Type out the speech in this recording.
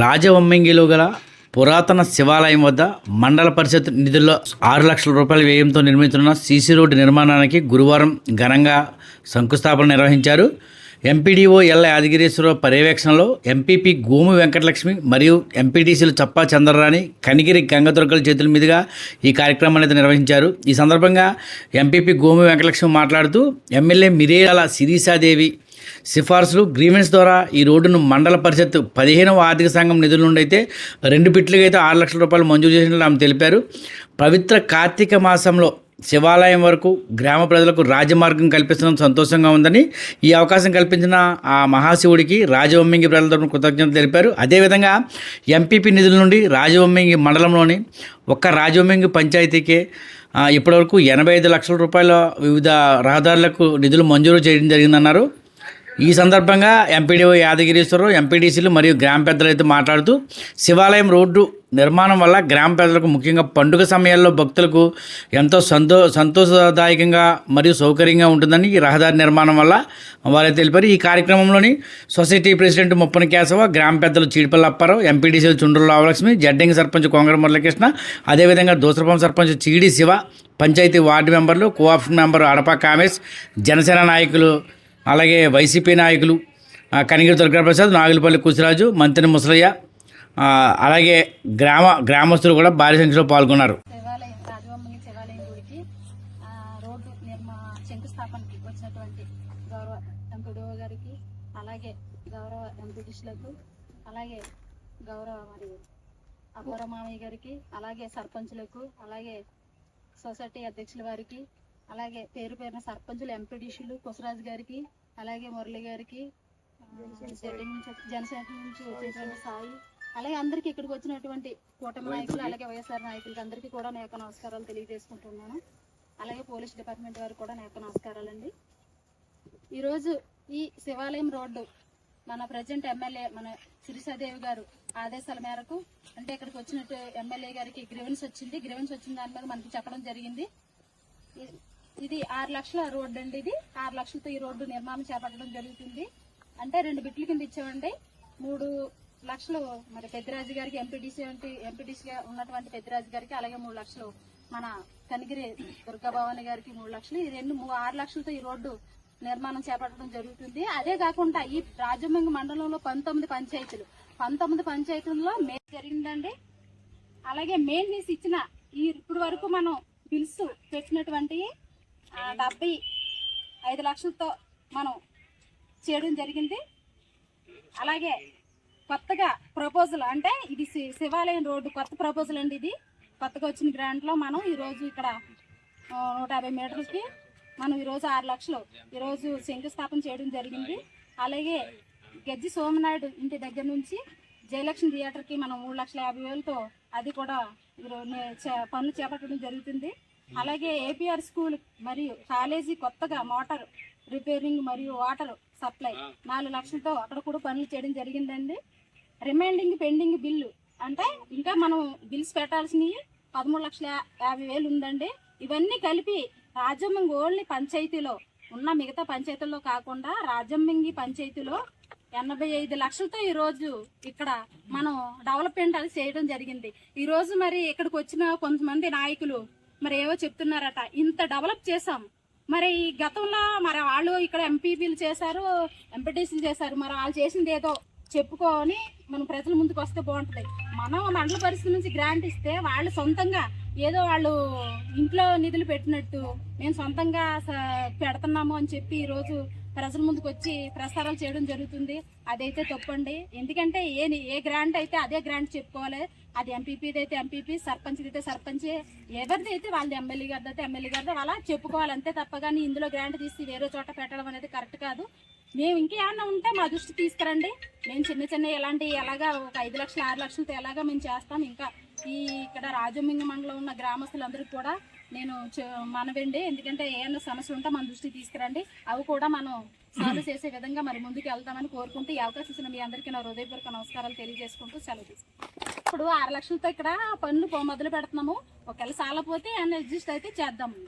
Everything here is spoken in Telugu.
రాజవమ్మంగిలో గల పురాతన శివాలయం వద్ద మండల పరిషత్ నిధుల్లో ఆరు లక్షల రూపాయల వ్యయంతో నిర్మిస్తున్న సీసీ రోడ్డు నిర్మాణానికి గురువారం ఘనంగా శంకుస్థాపన నిర్వహించారు. ఎంపీడీఓ ఎల్ యాదగిరీశ్వరరావు పర్యవేక్షణలో ఎంపీపీ గోము వెంకటలక్ష్మి మరియు ఎంపీటీసీలు చప్పా చంద్రరాణి కనిగిరి గంగదుర్గల చేతుల మీదుగా ఈ కార్యక్రమాన్ని అయితే నిర్వహించారు. ఈ సందర్భంగా ఎంపీపీ గోము వెంకటలక్ష్మి మాట్లాడుతూ ఎమ్మెల్యే మిరేయాల శిరీషాదేవి సిఫార్సులు గ్రీవెన్స్ ద్వారా ఈ రోడ్డును మండల పరిషత్ పదిహేనవ ఆర్థిక సంఘం నిధుల నుండి అయితే రెండు పిట్లుగా అయితే ఆరు లక్షల రూపాయలు మంజూరు చేసినట్లు ఆమె తెలిపారు. పవిత్ర కార్తీక మాసంలో శివాలయం వరకు గ్రామ ప్రజలకు రాజమార్గం కల్పిస్తున్న సంతోషంగా ఉందని ఈ అవకాశం కల్పించిన ఆ మహాశివుడికి రాజవమ్మింగి ప్రజల తరపున కృతజ్ఞతలు తెలిపారు. అదేవిధంగా ఎంపీపీ నిధుల నుండి రాజవమ్మింగి మండలంలోని ఒక్క రాజవమ్మింగి పంచాయతీకే ఇప్పటివరకు ఎనభై ఐదు లక్షల రూపాయల వివిధ రహదారులకు నిధులు మంజూరు చేయడం జరిగిందన్నారు. ఈ సందర్భంగా ఎంపీడీఓ యాదగిరీశ్వరరావు ఎంపీడీసీలు మరియు గ్రామ పెద్దలు అయితే మాట్లాడుతూ శివాలయం రోడ్డు నిర్మాణం వల్ల గ్రామ పెద్దలకు ముఖ్యంగా పండుగ సమయాల్లో భక్తులకు ఎంతో సంతో సంతోషదాయకంగా మరియు సౌకర్యంగా ఉంటుందని ఈ రహదారి నిర్మాణం వల్ల వారే తెలిపారు. ఈ కార్యక్రమంలోని సొసైటీ ప్రెసిడెంట్ ముప్పన కేశవ గ్రామ పెద్దలు చీడిపల్లి అప్పారావు ఎంపీడీసీలు చుండ్రుల రావలక్ష్మి జడ్డింగ్ సర్పంచ్ కొంగర మురళకృష్ణ అదేవిధంగా దూసరపం సర్పంచ్ చీడి శివ పంచాయతీ వార్డు మెంబర్లు కోఆప్షన్ మెంబర్ అడప కామేష్ జనసేన నాయకులు అలాగే వైసీపీ నాయకులు ఆ, కనిగిరి దుర్గాప్రసాద్ నాగులపల్లి కుసిరాజు మంత్రి ముసలయ్య అలాగే గ్రామ గ్రామస్తులు కూడా భారీ సంఖ్యలో పాల్గొన్నారు. శివాలయం రాజవమ్మని శివాలయం గుడికి రోడ్డు నిర్మా శంకుస్థాపనకి వచ్చినటువంటి గౌరవ ఎంపీడీఓ గారికి అలాగే గౌరవ ఎంపీటీసీలకు అలాగే గౌరవ మరి అబ్బర మామయ్య గారికి అలాగే సర్పంచులకు అలాగే సొసైటీ అధ్యక్షుల వారికి అలాగే పేరు పేరున సర్పంచులు ఎంపీడీసీలు కుసరాజు గారికి అలాగే మురళి గారికి జనసేన నుంచి వచ్చేటువంటి సాయి అలాగే అందరికీ ఇక్కడికి వచ్చినటువంటి కూటమి నాయకులు అలాగే వైఎస్ఆర్ నాయకులకి అందరికీ కూడా నా యొక్క నమస్కారాలు తెలియజేసుకుంటున్నాను. అలాగే పోలీస్ డిపార్ట్మెంట్ వారికి కూడా నా యొక్క నమస్కారాలండి. ఈరోజు ఈ శివాలయం రోడ్డు మన ప్రజెంట్ ఎమ్మెల్యే మన శిరీషాదేవి గారు ఆదేశాల మేరకు అంటే ఇక్కడికి వచ్చినట్టు ఎమ్మెల్యే గారికి గ్రివెన్స్ వచ్చింది. గ్రివెన్స్ వచ్చిన దాని మీద మనకి చెప్పడం జరిగింది. ఇది ఆరు లక్షల రోడ్డు అండి ఇది. ఆరు లక్షలతో ఈ రోడ్డు నిర్మాణం చేపట్టడం జరుగుతుంది. అంటే రెండు బిట్లు కింద ఇచ్చామండి. మూడు లక్షలు మరి పెద్దరాజు గారికి ఎంపీటీసీ ఎంపీటీసీగా ఉన్నటువంటి పెద్దరాజు గారికి అలాగే మూడు లక్షలు మన కనిగిరి దుర్గాభవాని గారికి మూడు లక్షలు. ఈ రెండు ఆరు లక్షలతో ఈ రోడ్డు నిర్మాణం చేపట్టడం జరుగుతుంది. అదే కాకుండా ఈ రాజమంగి మండలంలో పంతొమ్మిది పంచాయతీలు. పంతొమ్మిది పంచాయతీల్లో మే జరిగిందండి. అలాగే మెయిన్ ఇచ్చిన ఈ ఇప్పుడు వరకు మనం బిల్స్ పెట్టినటువంటి డెబ్బై ఐదు లక్షలతో మనం చేయడం జరిగింది. అలాగే కొత్తగా ప్రపోజల్ అంటే ఇది శివాలయం రోడ్డు కొత్త ప్రపోజల్ అండి ఇది. కొత్తగా వచ్చిన గ్రాంట్లో మనం ఈ రోజు ఇక్కడ నూట యాభై మీటర్లకి మనం ఈరోజు ఆరు లక్షలు ఈరోజు శంకుస్థాపన చేయడం జరిగింది. అలాగే గజ్జి సోమనాయుడు ఇంటి దగ్గర నుంచి జయలక్ష్మి థియేటర్కి మనం మూడు లక్షల యాభై వేలతో అది కూడా పనులు చేపట్టడం జరుగుతుంది. అలాగే ఏపీఆర్ స్కూల్ మరియు కాలేజీ కొత్తగా మోటార్ రిపేరింగ్ మరియు వాటర్ సప్లై నాలుగు లక్షలతో అక్కడ కూడా పనులు చేయడం జరిగిందండి. రిమైండింగ్ పెండింగ్ బిల్లు అంటే ఇంకా మనం బిల్స్ పెట్టాల్సినవి పదమూడు లక్షల యాభై వేలు ఉందండి. ఇవన్నీ కలిపి రాజమంగి ఓన్లీ పంచాయతీలో ఉన్న మిగతా పంచాయతీల్లో కాకుండా రాజమంగి పంచాయతీలో ఎనభై ఐదు లక్షలతో ఈ రోజు ఇక్కడ మనం డెవలప్మెంట్ అది చేయడం జరిగింది. ఈ రోజు మరి ఇక్కడికి వచ్చిన కొంతమంది నాయకులు మరి ఏవో చెప్తున్నారట. ఇంత డెవలప్ చేసాం మరి ఈ గతంలో మరి వాళ్ళు ఇక్కడ ఎంపీపీలు చేశారు ఎంపీటీసీలు చేశారు. మరి వాళ్ళు చేసింది ఏదో చెప్పుకొని మనం ప్రజల ముందుకు వస్తే బాగుంటుంది. మనం మండల పరిస్థితి నుంచి గ్రాంట్ ఇస్తే వాళ్ళు సొంతంగా ఏదో వాళ్ళు ఇంట్లో నిధులు పెట్టినట్టు మేము సొంతంగా స- పెడుతున్నాము అని చెప్పి ఈరోజు ప్రజల ముందుకు వచ్చి ప్రసారాలు చేయడం జరుగుతుంది. అదైతే తప్పండి. ఎందుకంటే ఏ ఏ గ్రాంట్ అయితే అదే గ్రాంట్ చెప్పుకోవాలి. అది ఎంపీపీది అయితే ఎంపీపీ సర్పంచ్ది అయితే సర్పంచ్. ఎవరిది అయితే వాళ్ళది ఎమ్మెల్యే గారిది అయితే ఎమ్మెల్యే గారిది అలా చెప్పుకోవాలి అంతే తప్ప కానీ ఇందులో గ్రాంట్ తీసి వేరే చోట పెట్టడం అనేది కరెక్ట్ కాదు. మేము ఇంకేమన్నా ఉంటే మా దృష్టి తీసుకురండి. మేము చిన్న చిన్న ఎలాంటి ఎలాగా ఒక ఐదు లక్షలు ఆరు లక్షలతో ఎలాగా మేము చేస్తాం. ఇంకా ఈ ఇక్కడ రాజమింగ మండలం ఉన్న గ్రామస్తులందరికీ కూడా నేను మనవండి. ఎందుకంటే ఏమైనా సమస్య ఉంటే మన దృష్టికి తీసుకురండి. అవి కూడా మనం సాల్వ్ చేసే విధంగా మరి ముందుకు వెళ్తామని కోరుకుంటూ ఈ అవకాశం ఇచ్చిన మీ అందరికీ నా హృదయపూర్వక నమస్కారాలు తెలియజేసుకుంటూ సెలవు తీసుకుంటాం ఇప్పుడు ఆరు లక్షలతో ఇక్కడ పనులు మొదలు పెడుతున్నాము. ఒకవేళ సాలపోతే అడ్జస్ట్ అయితే చేద్దాము.